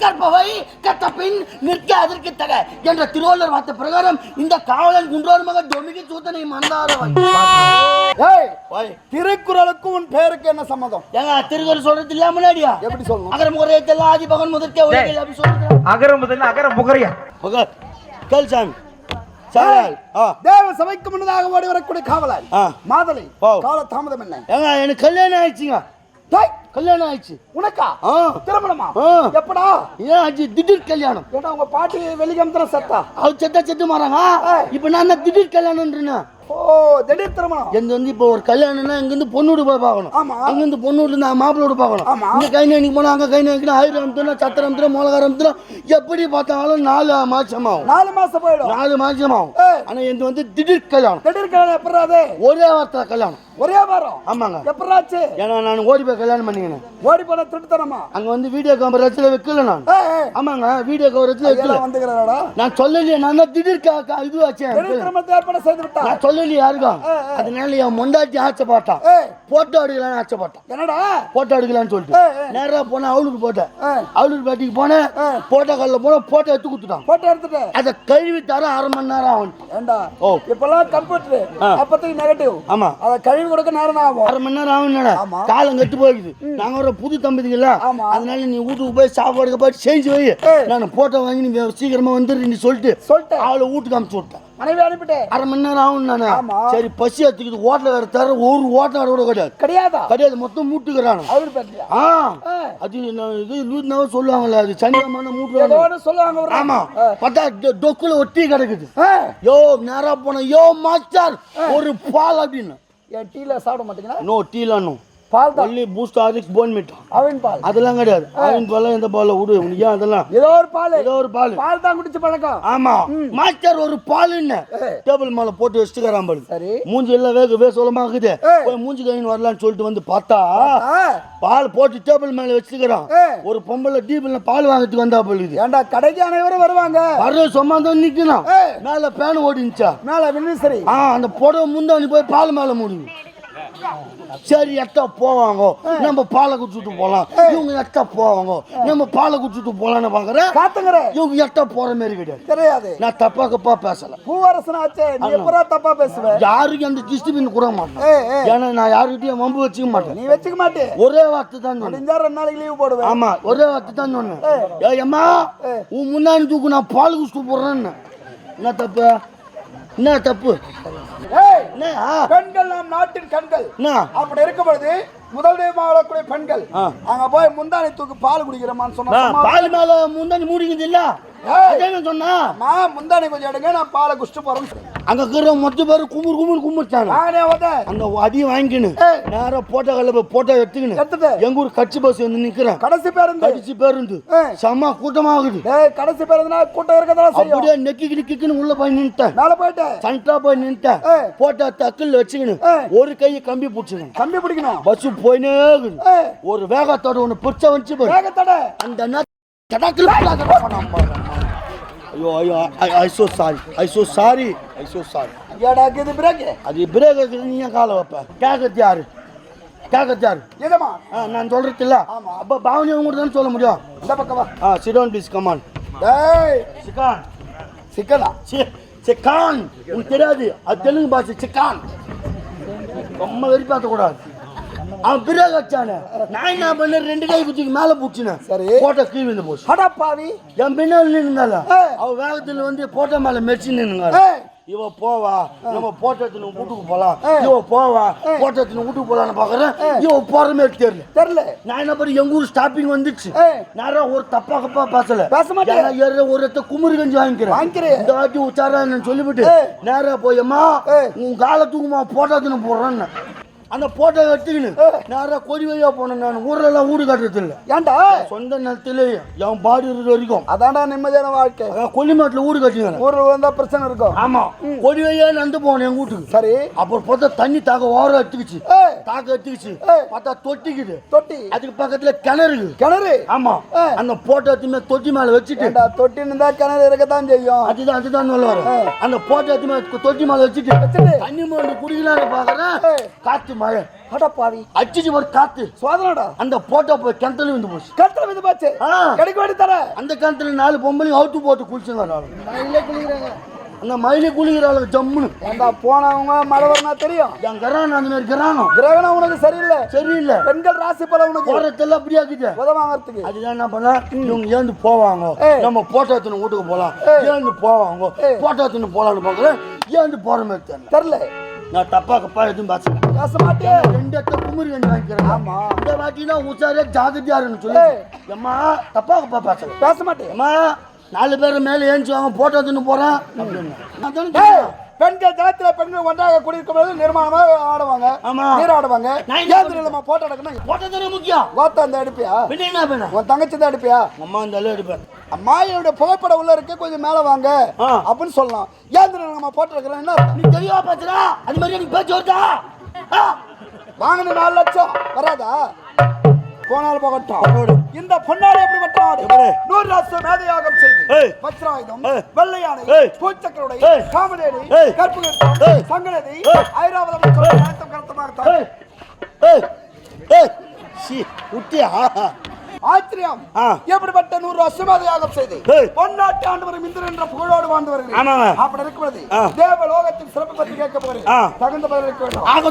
கற்பவை கத்த பின் நிற்க அதற்கு தக என்ற திருவள்ளுவர் வார்த்தை பிரகாரம் இந்த காவலன் குன்றோர் மகன் டொமிகி சூத்தனை மந்தாரவன். திருக்குறளுக்கும் உன் பேருக்கு என்ன சம்மதம்? ஏங்க திருக்குறள் சொல்றது இல்ல முன்னாடியா? எப்படி சொல்லணும்? அகர முகரையத்தெல்லாம் ஆதி பகன் முதற்கே உலகில் அப்படி சொல்றது அகரம் முதல்ல அகர முகரையா? மகன் கேள் சாமி. தேவ சபைக்கு முன்னதாக ஓடி வரக்கூடிய காவலன் ஆ. மாதலை ஓ. கால தாமதம் என்ன எனக்கு கல்யாணம் ஆயிடுச்சுங்க. கல்யாணம் ஆயிடுச்சு. உனக்கா? திருமணமா. எப்படா? ஏன் ஆச்சு? திடீர் கல்யாணம். ஏடா உங்க பாட்டி வெளிக்கம்பத்துல சத்தா? அவர் செத்த செத்து மாறாங்க. இப்போ நான் திடீர் கல்யாணம்ன்றேன்? ஓ திடீர் திருமணம் எங்க வந்து இப்போ ஒரு கல்யாணம்னா இங்கேருந்து பொண்ணு போய் பார்க்கணும். ஆமா. அங்கேருந்து பொண்ணு மாப்பிள்ளை வீடு பார்க்கணும். ஆமா. இங்கே கை நடிக்கு போனால் அங்கே கை நடிக்கணும் ஆயிரம் அமுத்தணும் சத்திரம் அமுத்தணும் மிளகாரம் அமுத்தணும் எப்படி பார்த்தாலும் நாலு மாசம் ஆகும். நாலு மாசம் போயிடும். நாலு மாசம் ஆகும். ஆனா இது வந்து திடீர் கல்யாணம். திடீர் கல்யாணம் எப்படா ஒரே வார்த்தை கல்யாணம். ஒரே வாரம்? ஆமாங்க. எப்படாச்சு ஏன்னா நான் ஓடி போய் கல்யாணம் பண்ணிக்கினேன் ஓடி போன திருட்டுத்தனமா? அங்க வந்து வீடியோ கேமரா வச்சுல வைக்கல நான். ஆமாங்க வீடியோ கவர் வச்சுல வைக்கல ஐயெல்லாம் வந்துக்கிறாடா? நான் சொல்லலையே நான் தான் திடீர் இது விட்டா? நான் சொல்லலையே யாருக்கும். அதனால என் முண்டாட்டி ஆச்சப்பாட்டான் போட்டோ எடுக்கலாம்னு ஆச்சப்பாட்டான் என்னடா? போட்டோ எடுக்கலாம்னு சொல்லிட்டு. நேரா போனேன் அவளுக்கு போட்டேன். அவளுக்கு பேட்டிக்கு போனேன். போட்டோ கல்ல போனேன் போட்டோ எடுத்து கொடுத்துட்டான். போட்டோ எடுத்துட்டு. அதை கழுவி தர அரை மணி நேரம் ஆகும். ஏண்டா? ஓ. இப்பெல்லாம் கம்ப்யூட்டர். அப்பத்துக்கு நெகட்டிவ் ஆமா. அதை கழுவி கொடுக்க நேரம் ஆகும். அரை மணி நேரம் ஆகும். காலம் கெட்டு போயிடுது. நாங்க ஒரு புது தம்பதிங்களா ஆமா. அதனால நீ வீட்டுக்கு போய் சாப்பாடு போய் செஞ்சு வை. நான் போட்டோ வாங்கி நீ சீக்கிரமா வந்துரு நீ சொல்லிட்டு சொல்லிட்டேன். அவளை வீட்டுக்கு அமுச்சு விட்டேன். மனைவி அனுப்பிட்டேன். அரை மணி நேரம் ஆகும் நானு. சரி பசி எடுத்துக்கிது ஹோட்டல வேற தர ஒரு ஹோட்டல் கூட கிடையாது. கிடையாதா? கிடையாது மொத்தம் மூட்டுக்கிறானு. அவரு ஆ. அது இது லூத்னாவே சொல்லுவாங்கல்ல அது ஏதோ மூட்டு சொல்லுவாங்க ஆமா. பார்த்தா டொ- டொக்குல ஒட்டி கிடக்குது. யோ நேரா போன யோ மாஸ்டர் ஒரு பால் அப்படின்னு. டீல சாப்பிட மாட்டீங்களா? நோ டீலாம் நோ பால் தான் only Boost Horlicks Bournvita Aavin பால். அதெல்லாம் கிடையாது. ஆவின் பால் எந்த பால்ல விடு ஏன் அதெல்லாம்? ஏதோ ஒரு பால். ஏதோ ஒரு பால். பால் தான் குடிச்சு பழக்கம். ஆமா. மாஸ்டர் ஒரு பால் என்ன. டேபிள் மேல போட்டு வச்சுக்கிறான் பாரு. சரி. மூஞ்சி எல்லாம் வேக வே சொல்லமாக்குது. போய் மூஞ்சி கழின்னு வரலான்னு சொல்லிட்டு வந்து பார்த்தா. பால் போட்டு டேபிள் மேல வச்சுக்கிறான். ஒரு பொம்பளை டீபிள்ல பால் வாங்கிட்டு வந்தா போலுது ஏண்டா கடைக்கு அனைவரும் வருவாங்க? வர சும்மா தான் நிக்கணும். மேல பேன் ஓடிச்சா மேல வினிசரி ஆ அந்த புடவை முந்தாணி போய் பால் மேல முடியும் சரி எட்டா போவாங்க. நம்ம பாலை குடிச்சிட்டு போலாம். இவங்க எட்டா போவாங்க. நம்ம பாலை குடிச்சிட்டு போலாம்னு பாக்குறேன் காத்துங்கிற இவங்க எட்டா போற மாதிரி கிடையாது. தெரியாது நான் தப்பா கப்பா பேசல. பூவரசன் ஆச்சே நீ எப்பரா தப்பா பேசுவ? யாருக்கும் அந்த டிஸ்டிபின் கூட மாட்டேன். ஏன்னா நான் யாருக்கிட்டையும் வம்பு வச்சுக்க மாட்டேன். நீ வச்சுக்க மாட்டே. ஒரே வார்த்தை தான் சொன்னேன். ரெண்டு நாளைக்கு லீவ் போடுவேன். ஆமா ஒரே வார்த்தை தான் சொன்னேன். ஏய் அம்மா உன் முன்னாடி தூக்கு நான் பால் குடிச்சிட்டு போடுறேன்னு என்ன தப்பு? என்ன தப்பு? ஆ, பெண்கள் நம் நாட்டின் கண்கள். அப்படி இருக்கும் பொழுது முதல் தெய்வம் வாழக்கூடிய பெண்கள். அங்க போய் முந்தானை தூக்கு பால் குடிக்கிறோமான்னு சொன்னா பால் மேல முந்தாணி மூடிக்குது இல்ல? சொன்னா? நான் முந்தானை கொஞ்சம் எடுங்க நான் பாலை போறேன்னு சொன்னேன். அங்க இருக்கிற மொத்த பேர் குமுறு குமுறு கும்பிட்டாங்க அந்த அதையும் வாங்கிக்கின்னு ஏய். நேரா போட்டோ கல்ல போட்டோ எடுத்துக்கின்னு எடுத்துட்டு. எங்க ஊர் கட்சி பஸ் வந்து நிக்கிறேன் கடைசி பேருந்து. கடிச்சு பேருந்து. செம்ம கூட்டமாகுது. ஏய் கடைசி பேருந்துனா கூட்டம் இருக்கதான் செய்யும். அப்படியே நெக்கிக்கிட்டு கிக்குன்னு உள்ள போய் நின்ட்டேன் மேல போயிட்டு. சண்டா போய் நின்ட்டேன். போட்டோ தக்கல் வச்சுக்கின்னு ஏய். ஒரு கையை கம்பி பிடிச்சிக்கணும் கம்பி பிடிக்கணும். பஸ் போயினே இருக்குது. ஒரு வேகத்தோட ஒன்று பிடிச்ச வந்துச்சு வேகத்தடை. அந்த நேரத்துல ஐயோ ஐயோ I so sorry I so sorry I so sorry ஏடா இது பிரேக் அது பிரேக் இருக்குது நீ ஏன் காலை வைப்ப? கேட்கறது யாரு? கேட்கறது யாரு? இதமா ஆ நான் சொல்றது இல்ல. ஆமா. அப்ப பாவனி அவங்க தான் சொல்ல முடியும்? இந்த பக்கம். வா ஆ சிடோன் ப்ளீஸ் கமான் டேய் சிக்கான். சிக்கனா? சி சிக்கான். உனக்கு தெரியாது. அது தெலுங்கு பாஷை சிக்கான். ரொம்ப வெறி பார்த்த கூடாது அவன் பிரேக் வச்சானே. நான் என்ன பண்ண ரெண்டு கை குச்சிக்கு மேல பிடிச்சினேன் சரி. போட்டோ கீழ் வந்து போச்சு. அடா பாவி. என் ஏய். அவ வேகத்துல வந்து போட்டோ மேல மெரிச்சு நின்னுங்க இவ போவா. நம்ம போட்டோ எடுத்துன்னு வீட்டுக்கு போலாம். இவ போவா. போட்டோ எடுத்துன்னு வீட்டுக்கு போலாம்னு பாக்குறேன். இவ போற மாதிரி தெரியல. தெரியல. நான் என்ன பண்ணி எங்க ஊர் ஸ்டாப்பிங் வந்துச்சு. நேரம் ஒரு தப்பா கப்பா பேசல. பேச மாட்டேன். ஏற ஒரு இடத்த குமுறு கஞ்சி வாங்கிக்கிறேன். வாங்கிக்கிறேன். இந்த வாட்டி உச்சாரா சொல்லிவிட்டு. நேரா போயம்மா. உன் காலை தூக்குமா? போட்டோ எடுத்துன்னு போடுறேன்னு. அந்த போட்டோ எடுத்துக்கின்னு ஏய். நேரா கொடி வழியா போனேன் நான். ஊர்ல எல்லாம் ஊடு கட்டுறது இல்ல ஏன்டா? சொந்த நிலத்திலே என் பாடி இருக்கிற வரைக்கும். அதான்டா நிம்மதியான வாழ்க்கை. கொல்லிமாட்டுல ஊடு கட்டிக்கிறேன் ஊர்ல வந்தா பிரச்சனை இருக்கும். ஆமா. கொடி வழியா நடந்து போனேன் எங்க வீட்டுக்கு. சரி. அப்புறம் பார்த்தா தண்ணி தாக்க ஓரம் எடுத்துக்கிச்சு. தாக்க எடுத்துக்கிச்சு. பார்த்தா தொட்டிக்குது. தொட்டி. அதுக்கு பக்கத்துல கிணறு. கிணறு? ஆமா. ஏய். அந்த போட்டோ எடுத்துமே தொட்டி மேல வச்சுட்டு. ஏண்டா தொட்டி இருந்தா கிணறு இருக்கத்தான் செய்யும். அதுதான் அதுதான் சொல்ல வரேன். அந்த போட்டோ எடுத்துமே தொட்டி மேல வச்சுட்டு. தண்ணி மோண்டு குடிக்கலாம்னு பாக்குறேன் ஏய். மழை. அடப்பாவி அடிச்சு ஒரு காத்து. சோதனடா அந்த போட்டோ போய் கிணத்துல விழுந்து போச்சு. கட்டளை வந்து போச்சு. கிடைக்க வேண்டி தர. அந்த கிணத்துல நாலு பொம்பளையும் அவுத்து போட்டு குளிச்சுங்க மயிலே குளிக்கிறாங்க. அந்த மயிலி குளிக்கிறாள் ஜம்முன்னு. ஏண்டா போனவங்க மழை வரனா தெரியும். என் கரான அந்த மாதிரி கரானோ கிரகணம் உனக்கு சரியில்லை. சரியில்லை. பெண்கள் ராசி பல உனக்கு. போறதெல்லாம் அப்படியே இருக்குது உதவாங்கிறதுக்கு. அதுதான் என்ன பண்ண? இவங்க ஏந்து போவாங்க. நம்ம போட்டோ வீட்டுக்கு போலாம். ஏய். ஏந்து போவாங்க. போட்டோ எடுத்துன்னு போலாம்னு பார்க்குறேன். ஏந்து போற மாதிரி தெரியல. நான் தப்பா கப்பா எதுவும் பேசுறேன் பேச மாட்டே ரெண்டு இடத்த குமுறி கண்டு வாங்கிக்கிறேன். ஆமா. இந்த வாட்டி தான் உச்சாரே ஜாகிரதையா இருக்குன்னு சொல்லி. எம்மா தப்பா கப்பா பேசுறேன் பேச மாட்டே அம்மா நாலு பேர் மேல ஏஞ்சுவாங்க போட்டோ எடுத்துன்னு போறேன். அப்படின்னு. பெண்கள் ஜலத்துல பெண்கள் ஒன்றாக குடியிருக்கும் போது நிர்மாணமாக ஆடுவாங்க. ஆமா. நீராடுவாங்க ஏன் தெரியலமா போட்டோ எடுக்கணும் போட்டோ தானே முக்கியம். கோத்தா அந்த எடுப்பியா? பின்ன என்ன பண்ண? உன் தங்கச்சி தான் எடுப்பியா? அம்மா இந்த அளவு எடுப்பேன். அம்மா என்னுடைய புகைப்படம் உள்ள இருக்கு கொஞ்சம் மேல வாங்க. அப்படின்னு சொல்லலாம். நம்ம போட்டோ எடுக்கிறோம் என்ன? நீ தெளிவா பேசுறா அது மாதிரி எனக்கு பேச்சு வருதா? வாங்கின நாலு லட்சம் வராதா போனால் போகட்டும் இந்த பொன்னாடி எப்படி பட்டாடு எப்படி? நூறு லட்சம் மேதையாகம் செய்து ஏய். வெள்ளையானை. பூச்சக்கருடை. காமதேடி. சங்கநதி ஏய். ஐராவதம் கருத்தமாக ஏய் ஏய் ஏய் சி விட்டியா ஆச்சரியம். எப்படிப்பட்ட நூறு அசுமதியாகம் செய்து ஏய். பொன்னாட்டு ஆண்டவர் இந்திரன் என்ற புகழோடு வாழ்ந்து வருகிறேன். அப்படி இருக்கிறது. தேவ லோகத்தின் சிறப்பு பற்றி கேட்க போகிறேன். தகுந்த பதில் இருக்க வேண்டும் ஆக